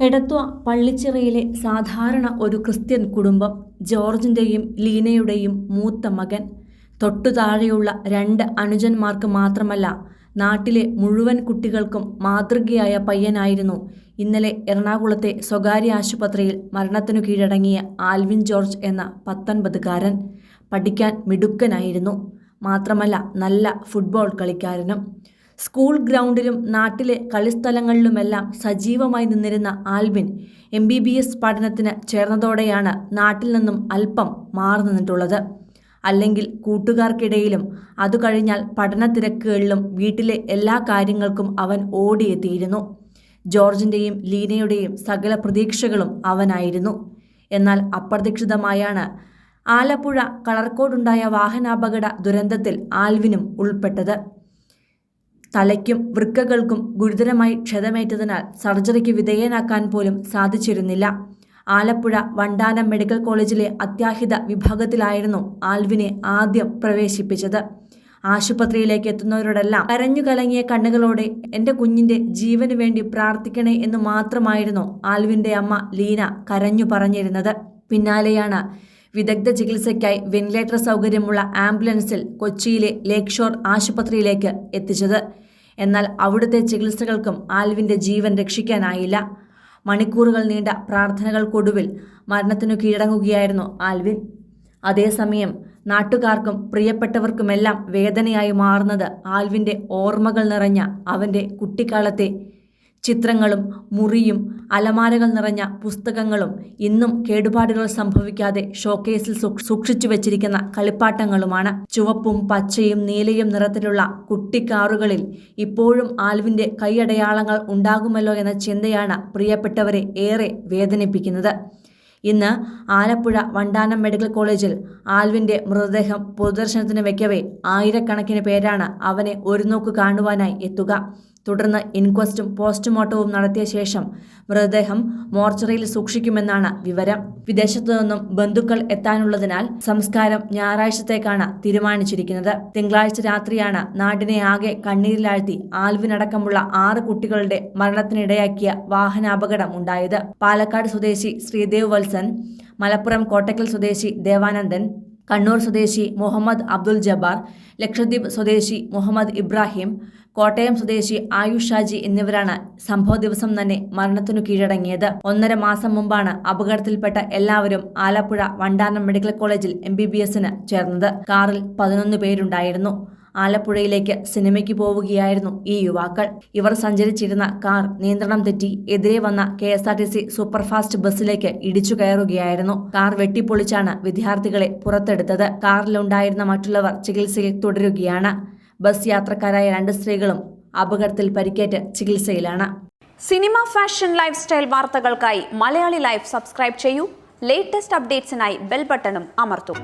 എടത്വ പള്ളിച്ചിറയിലെ സാധാരണ ഒരു ക്രിസ്ത്യൻ കുടുംബം ജോർജിന്റെയും ലീനയുടെയും മൂത്ത മകൻ. തൊട്ടു താഴെയുള്ള രണ്ട് അനുജന്മാർക്ക് മാത്രമല്ല നാട്ടിലെ മുഴുവൻ കുട്ടികൾക്കും മാതൃകയായ പയ്യനായിരുന്നു. ഇന്നലെ എറണാകുളത്തെ സ്വകാര്യ ആശുപത്രിയിൽ മരണത്തിനു കീഴടങ്ങിയ ആൽവിൻ ജോർജ് എന്ന പത്തൊൻപതുകാരൻ പഠിക്കാൻ മിടുക്കനായിരുന്നു. മാത്രമല്ല നല്ല ഫുട്ബോൾ കളിക്കാരനും. സ്കൂൾ ഗ്രൗണ്ടിലും നാട്ടിലെ കളിസ്ഥലങ്ങളിലുമെല്ലാം സജീവമായി നിന്നിരുന്ന Albin M B B S പഠനത്തിന് ചേർന്നതോടെയാണ് നാട്ടിൽ നിന്നും അല്പം മാറി നിന്നിട്ടുള്ളത് അല്ലെങ്കിൽ കൂട്ടുകാർക്കിടയിലും അതു കഴിഞ്ഞാൽ പഠന തിരക്കുകളിലും വീട്ടിലെ എല്ലാ കാര്യങ്ങൾക്കും അവൻ ഓടിയെത്തിയിരുന്നു. ജോർജിന്റെയും ലീനയുടെയും സകല പ്രതീക്ഷകളും അവനായിരുന്നു. എന്നാൽ അപ്രതീക്ഷിതമായാണ് ആലപ്പുഴ കളർക്കോടുണ്ടായ വാഹനാപകട ദുരന്തത്തിൽ ആൽവിനും ഉൾപ്പെട്ടത്. തലയ്ക്കും വൃക്കകൾക്കും ഗുരുതരമായി ക്ഷതമേറ്റതിനാൽ സർജറിക്ക് വിധേയനാക്കാൻ പോലും സാധിച്ചിരുന്നില്ല. ആലപ്പുഴ വണ്ടാനം മെഡിക്കൽ കോളേജിലെ അത്യാഹിത വിഭാഗത്തിലായിരുന്നു ആൽവിനെ ആദ്യം പ്രവേശിപ്പിച്ചത്. ആശുപത്രിയിലേക്ക് എത്തുന്നവരോടെല്ലാം കരഞ്ഞു കലങ്ങിയ കണ്ണുകളോടെ എന്റെ കുഞ്ഞിന്റെ ജീവന് വേണ്ടി പ്രാർത്ഥിക്കണേ എന്ന് മാത്രമായിരുന്നു ആൽവിന്റെ അമ്മ ലീന കരഞ്ഞു പറഞ്ഞിരുന്നത്. പിന്നാലെയാണ് വിദഗ്ധ ചികിത്സയ്ക്കായി വെന്റിലേറ്റർ സൗകര്യമുള്ള ആംബുലൻസിൽ കൊച്ചിയിലെ ലേക്ഷോർ ഷോർ ആശുപത്രിയിലേക്ക് എത്തിച്ചത്. എന്നാൽ അവിടുത്തെ ചികിത്സകൾക്കും ആൽവിന്റെ ജീവൻ രക്ഷിക്കാനായില്ല. മണിക്കൂറുകൾ നീണ്ട പ്രാർത്ഥനകൾക്കൊടുവിൽ മരണത്തിനു കീഴടങ്ങുകയായിരുന്നു ആൽവിൻ. അതേസമയം നാട്ടുകാർക്കും പ്രിയപ്പെട്ടവർക്കുമെല്ലാം വേദനയായി മാറുന്നത് ആൽവിന്റെ ഓർമ്മകൾ നിറഞ്ഞ അവന്റെ കുട്ടിക്കാലത്തെ ചിത്രങ്ങളും മുറിയും അലമാരകൾ നിറഞ്ഞ പുസ്തകങ്ങളും ഇന്നും കേടുപാടുകൾ സംഭവിക്കാതെ ഷോക്കേസിൽ സൂക്ഷിച്ചു വെച്ചിരിക്കുന്ന കളിപ്പാട്ടങ്ങളുമാണ്. ചുവപ്പും പച്ചയും നീലയും നിറത്തിലുള്ള കുട്ടിക്കാറുകളിൽ ഇപ്പോഴും ആൽവിന്റെ കൈയടയാളങ്ങൾ ഉണ്ടാകുമല്ലോ എന്ന ചിന്തയാണ് പ്രിയപ്പെട്ടവരെ ഏറെ വേദനിപ്പിക്കുന്നത്. ഇന്ന് ആലപ്പുഴ വണ്ടാനം മെഡിക്കൽ കോളേജിൽ ആൽവിന്റെ മൃതദേഹം പൊതുദർശനത്തിന് വെക്കവേ ആയിരക്കണക്കിന് പേരാണ് അവനെ ഒരു നോക്ക് കാണുവാനായി എത്തുക. തുടർന്ന് ഇൻക്വസ്റ്റും പോസ്റ്റ്മോർട്ടവും നടത്തിയ ശേഷം മൃതദേഹം മോർച്ചറിയിൽ സൂക്ഷിക്കുമെന്നാണ് വിവരം. വിദേശത്തു നിന്നും ബന്ധുക്കൾ എത്താനുള്ളതിനാൽ സംസ്കാരം ഞായറാഴ്ചത്തേക്കാണ് തീരുമാനിച്ചിരിക്കുന്നത്. തിങ്കളാഴ്ച രാത്രിയാണ് നാടിനെ ആകെ കണ്ണീരിലാഴ്ത്തി ആൽവിനടക്കമുള്ള ആറ് കുട്ടികളുടെ മരണത്തിനിടയാക്കിയ വാഹനാപകടം ഉണ്ടായത്. പാലക്കാട് സ്വദേശി ശ്രീദേവ് വത്സൻ മലപ്പുറം കോട്ടക്കൽ സ്വദേശി ദേവാനന്ദൻ കണ്ണൂർ സ്വദേശി മുഹമ്മദ് അബ്ദുൽ ജബ്ബാർ ലക്ഷദ്വീപ് സ്വദേശി മുഹമ്മദ് ഇബ്രാഹിം കോട്ടയം സ്വദേശി ആയുഷ് ഷാജി എന്നിവരാണ് സംഭവ ദിവസം തന്നെ മരണത്തിനു കീഴടങ്ങിയത്. ഒന്നര മാസം മുമ്പാണ് അപകടത്തിൽപ്പെട്ട എല്ലാവരും ആലപ്പുഴ വണ്ടാനം മെഡിക്കൽ കോളേജിൽ എം ബി ബി എസിന് ചേർന്നത്. കാറിൽ പതിനൊന്ന് പേരുണ്ടായിരുന്നു. ആലപ്പുഴയിലേക്ക് സിനിമയ്ക്ക് പോവുകയായിരുന്നു ഈ യുവാക്കൾ. ഇവർ സഞ്ചരിച്ചിരുന്ന കാർ നിയന്ത്രണം തെറ്റി എതിരെ വന്ന K S R T C superfast ബസ്സിലേക്ക് ഇടിച്ചു കയറുകയായിരുന്നു. കാർ വെട്ടിപ്പൊളിച്ചാണ് വിദ്യാർത്ഥികളെ പുറത്തെടുത്തത്. കാറിലുണ്ടായിരുന്ന മറ്റുള്ളവർ ചികിത്സയിൽ തുടരുകയാണ്. ബസ് യാത്രക്കാരായ രണ്ട് സ്ത്രീകളും അപകടത്തിൽ പരിക്കേറ്റ് ചികിത്സയിലാണ്. സിനിമ ഫാഷൻ ലൈഫ് സ്റ്റൈൽ വാർത്തകൾക്കായി മലയാളി ലൈഫ് സബ്സ്ക്രൈബ് ചെയ്യൂ. ലേറ്റസ്റ്റ് അപ്ഡേറ്റ്സിനായി ബെൽ ബട്ടണും അമർത്തും.